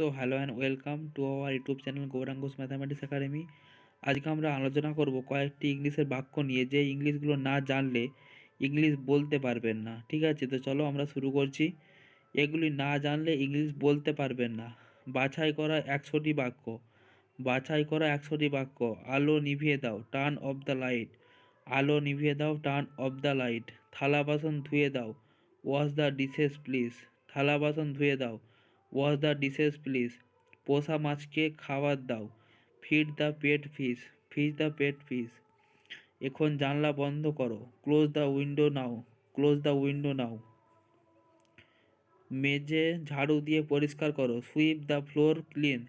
So hello and welcome to our YouTube channel Gaurang's mathematics academy আজকে আমরা আলোচনা করব কয়েকটি ইংলিশের বাক্য নিয়ে, যে ইংলিশগুলো না জানলে ইংলিশ বলতে পারবেন না। ঠিক আছে? তো চলো আমরা শুরু করছি। এগুলি না জানলে ইংলিশ বলতে পারবেন না। বাছাই করা একশোটি বাক্য। বাছাই করা একশোটি বাক্য। আলো নিভিয়ে দাও টার্ন অফ দ্য লাইট আলো নিভিয়ে দাও টার্ন অফ দ্য লাইট থালা বাসন ধুয়ে দাও। ওয়াশ দ্য ডিশেস প্লিজ থালা বাসন ধুয়ে দাও। ওয়াশ দ্য ডিশেস প্লিজ পোষা মাছকে খাবার দাও feed the pet fish fish the pet fish এখন জানলা বন্ধ করো close the window now close the window now মেঝে ঝাড়ু দিয়ে পরিষ্কার করো। Sweep the floor clean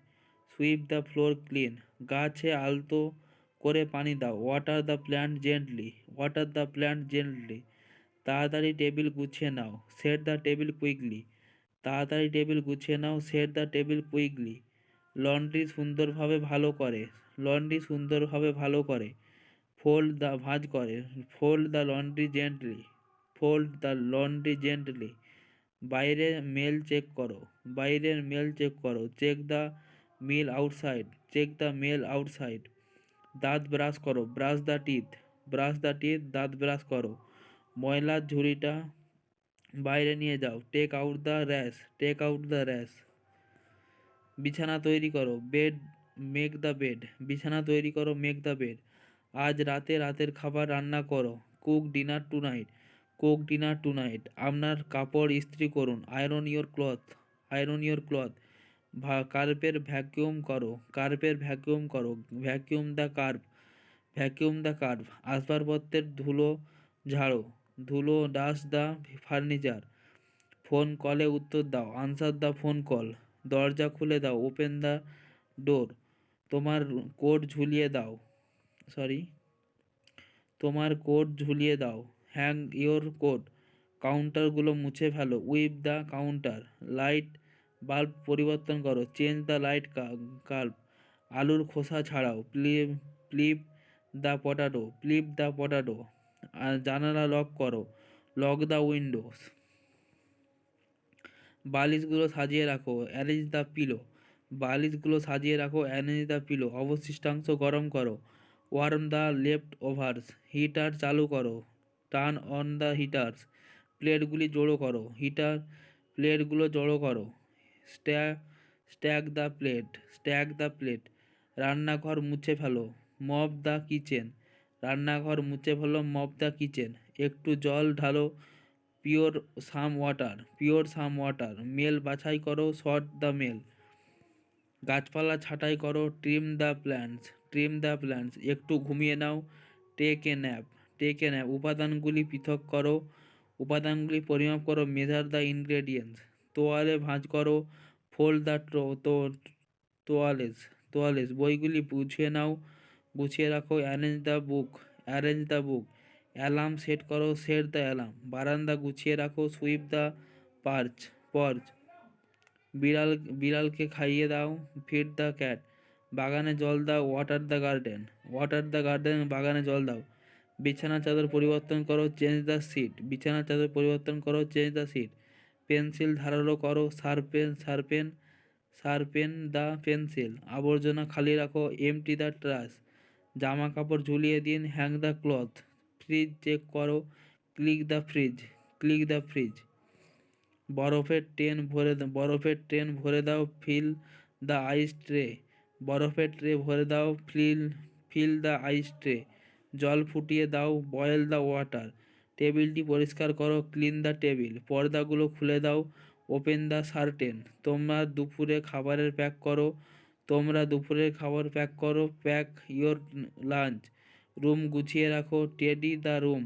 sweep the floor clean গাছে আলতো করে পানি দাও। Water the plant gently water the plant gently তাড়াতাড়ি টেবিল গুছিয়ে নাও। সেট দ্য টেবিল কুইকলি তাড়াতাড়ি টেবিল গুছিয়ে নাও, set the table quickly. Laundry সুন্দরভাবে ভালো করে, লন্ড্রি সুন্দরভাবে ভালো করে। ফোল্ড দ্য, ভাঁজ করে। Fold the laundry gently, fold the laundry gently. বাইরে মেল চেক করো বাইরের মেল চেক করো। Check the mail outside, check the mail outside. দাঁত ব্রাশ করো, brush the teeth, brush the teeth, দাঁত ব্রাশ করো। ময়লার ঝুড়িটা বাইরে নিয়ে যাও। Take out the trash take out the trash বিছানা তৈরি করো বেড মেক দ্য বেড বিছানা তৈরি করো মেক দ্য বেড আজ রাতে রাতের খাবার রান্না করো। Cook dinner tonight cook dinner tonight আপনার কাপড় ইস্ত্রি করুন। Iron your cloth iron your cloth কার্পের vacuum করো কার্পের ভ্যাকিউম করো। Vacuum the carpet vacuum the carpet আসবাবপত্রের ধুলো ঝাড়ো। ধুলো, ডাস দ্য ফার্নিচার। ফোন কলে উত্তর দাও। Answer the phone call. দরজা খুলে দাও। Open the door. তোমার কোট ঝুলিয়ে দাও। সরি। তোমার কোট ঝুলিয়ে দাও। হ্যাং ইয়োর কোট কাউন্টারগুলো মুছে ফেলো। Wipe the counter. Light bulb পরিবর্তন করো। চেঞ্জ দ্য লাইট কাল্ব আলুর খোসা ছাড়াও। Peel peel the potato. Peel the potato. জানালা লক করো। লক দ্য উইন্ডোস বালিশগুলো সাজিয়ে রাখো অ্যারেঞ্জ দ্য পিলো বালিশগুলো সাজিয়ে রাখো অ্যারেঞ্জ দ্য পিলো অবশিষ্টাংশ গরম করো। Warm the leftovers heater চালু করো। টার্ন অন দ্য হিটার্স প্লেটগুলি জড়ো করো। হিটার প্লেটগুলো জড়ো করো। Stack stack the plate stack the plate রান্নাঘর মুছে ফেলো। মপ দ্য কিচেন রান্নাঘর মুছে ফেলো মপ দ্য কিচেন একটু জল ঢালো pour some water pour some water mail বাছাই করো শর্ট দ্য মেল গাছপালা ছাঁটাই করো trim the plants trim the plants একটু ঘুমিয়ে নাও take a nap take a nap উপাদানগুলি পৃথক করো, উপাদানগুলি পরিমাপ করো মেজার দ্য ইনগ্রেডিয়েন্টস তোয়ালে ভাঁজ করো ফোল্ড দ্য তোয়ালেস তোয়ালেস। বইগুলি বুঝিয়ে নাও গুছিয়ে রাখো arrange the book arrange the book alarm set করো সেট দ্য অ্যালার্ম বারান্দা গুছিয়ে রাখো সুইপ দ্য পার্চ পর্চ বিড়াল, বিড়ালকে খাইয়ে দাও ফিড দ্য ক্যাট বাগানে জল দাও water the garden water the garden বাগানে জল দাও বিছানা চাদর পরিবর্তন করো চেঞ্জ দ্য সিট বিছানা চাদর পরিবর্তন করো চেঞ্জ দ্য সিট পেন্সিল ধারালো করো sharpen sharpen sharpen the pencil আবর্জনা খালি রাখো এমটি দ্য ট্রাস জামা কাপড় ঝুলিয়ে দিন hang the cloth fridge check করো click the fridge click the fridge বরফের ট্রেন ভরে বরফের ট্রেন ভরে দাও ফিল দ্য আইস ট্রে বরফের ট্রে ভরে দাও fill fill the ice tray জল ফুটিয়ে দাও বয়েল দ্য ওয়াটার টেবিলটি পরিষ্কার করো ক্লিন দ্য টেবিল পর্দাগুলো খুলে দাও ওপেন দ্য সার্টেন তোমরা দুপুরে খাবারের প্যাক করো তোমরা দুপুরের খাবার প্যাক করো প্যাক ইয়োর লাঞ্চ রুম গুছিয়ে রাখো টেডি দ্য রুম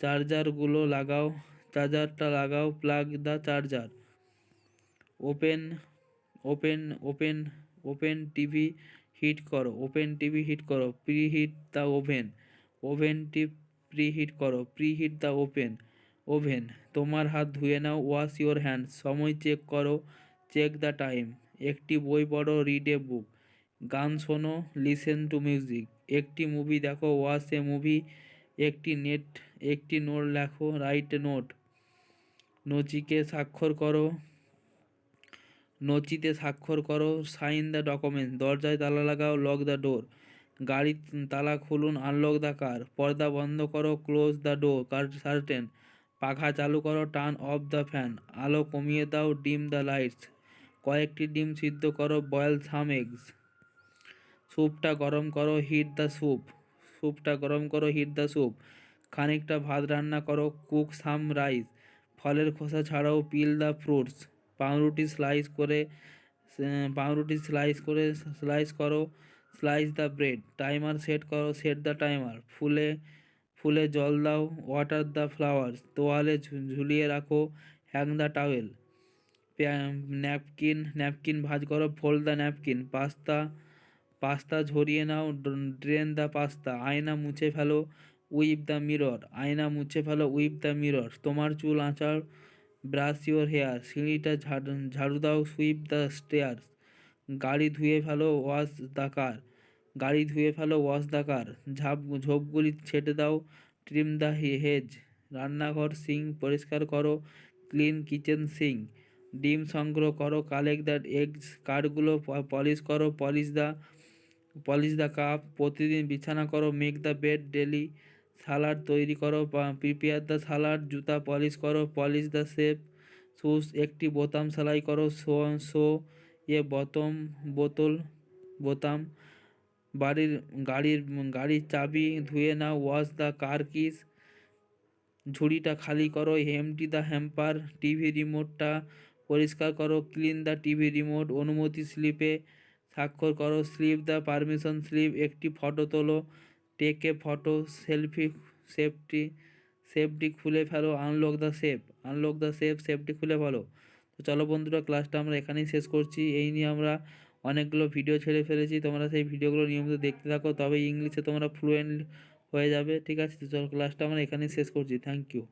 চার্জারগুলো লাগাও চার্জারটা লাগাও plug the charger open open open open TV heat করো ওপেন টিভি হিট করো প্রি হিট দ্য ওভেন ওভেনটি প্রি হিট করো preheat the open oven তোমার হাত ধুয়ে নাও ওয়াশ ইওর হ্যান্ড সময় চেক করো চেক দ্য টাইম একটি বই পড়ো রিড এ বুক গান শোনো লিসেন টু মিউজিক একটি মুভি দেখো ওয়াচ এ মুভি একটি নেট একটি নোট লেখো রাইট এ নোট নচিকে স্বাক্ষর করো, নচিতে স্বাক্ষর করো সাইন দ্য ডকুমেন্ট দরজায় তালা লাগাও লক দ্য ডোর গাড়ির তালা খুলুন আনলক দ্য কার পর্দা বন্ধ করো close the door curtain পাখা চালু করো টার্ন অফ দ্য ফ্যান আলো কমিয়ে দাও ডিম দ্য লাইটস কয়েকটি ডিম সিদ্ধ করো বয়েল সাম এগস স্যুপটা গরম করো হিট দ্য স্যুপ স্যুপটা গরম করো হিট দ্য স্যুপ খানিকটা ভাত রান্না করো কুক সাম রাইস ফলের খোসা ছাড়াও পিল দ্য ফ্রুটস পাউরুটি স্লাইস করে পাউরুটি স্লাইস করে স্লাইস করো slice the bread timer set করো সেট দ্য টাইমার ফুলে ফুলে জল দাও ওয়াটার দ্য ফ্লাওয়ার্স তোয়ালে ঝুলিয়ে রাখো hang the towel napkin napkin ভাঁজ করো fold the napkin, pasta pasta ঝরিয়ে নাও ড্রেন দ্য পাস্তা, আয়না মুছে ফেলো, উইপ দ্য মিরর, আয়না মুছে ফেলো, উইপ দ্য মিরর, তোমার চুল আঁচার, ব্রাশ ইউর হেয়ার, সিঁড়িটা ঝাড় দাও, সুইপ দ্য স্টেয়ার্স, গাড়ি ধুয়ে ফেলো, ওয়াশ দ্য কার, গাড়ি ধুয়ে ফেলো, ওয়াশ দ্য কার, ঝাপ, ঝোপগুলি ছেটে দাও, ট্রিম দ্য হেজ, রান্নাঘর সিং পরিষ্কার করো, ক্লিন কিচেন সিঙ্ক ডিম সংগ্রহ করো কালেক্ট দ্য এগস কার্ডগুলো পলিশ করো polish the polish the cup প্রতিদিন বিছানা করো make the bed daily salad তৈরি করো প্রিপেয়ার দ্য সালাড জুতা পলিশ করো পলিশ দ্য শেপ শুজ একটি বোতাম সেলাই করো শো শো এ বোতম, বোতল, বোতাম, বাড়ির গাড়ির গাড়ির চাবি ধুয়ে নাও ওয়াশ দ্য কার কিস ঝুড়িটা খালি করো এমটি দ্য হ্যাম্পার টিভি রিমোটটা পরিষ্কার করো ক্লিন দ্য টিভি রিমোট অনুমতি স্লিপে স্বাক্ষর করো স্লিপ দ্য পারমিশন স্লিপ একটি ফটো তোলো take photo selfie safety safety খুলে ফেলো unlock the safe unlock the safe safety খুলে ফেলো। তো চলো বন্ধুরা ক্লাসটা আমরা এখানেই শেষ করছি। এই নিয়ে আমরা অনেকগুলো ভিডিও ছেড়ে ফেলেছি, তোমরা সেই ভিডিওগুলো নিয়মিত দেখতে থাকো তবে ইংলিশে তোমরা ফ্লুয়েন্ট হয়ে যাবে, ঠিক আছে? তো চলো ক্লাসটা আমরা এখানেই শেষ করছি থ্যাংক ইউ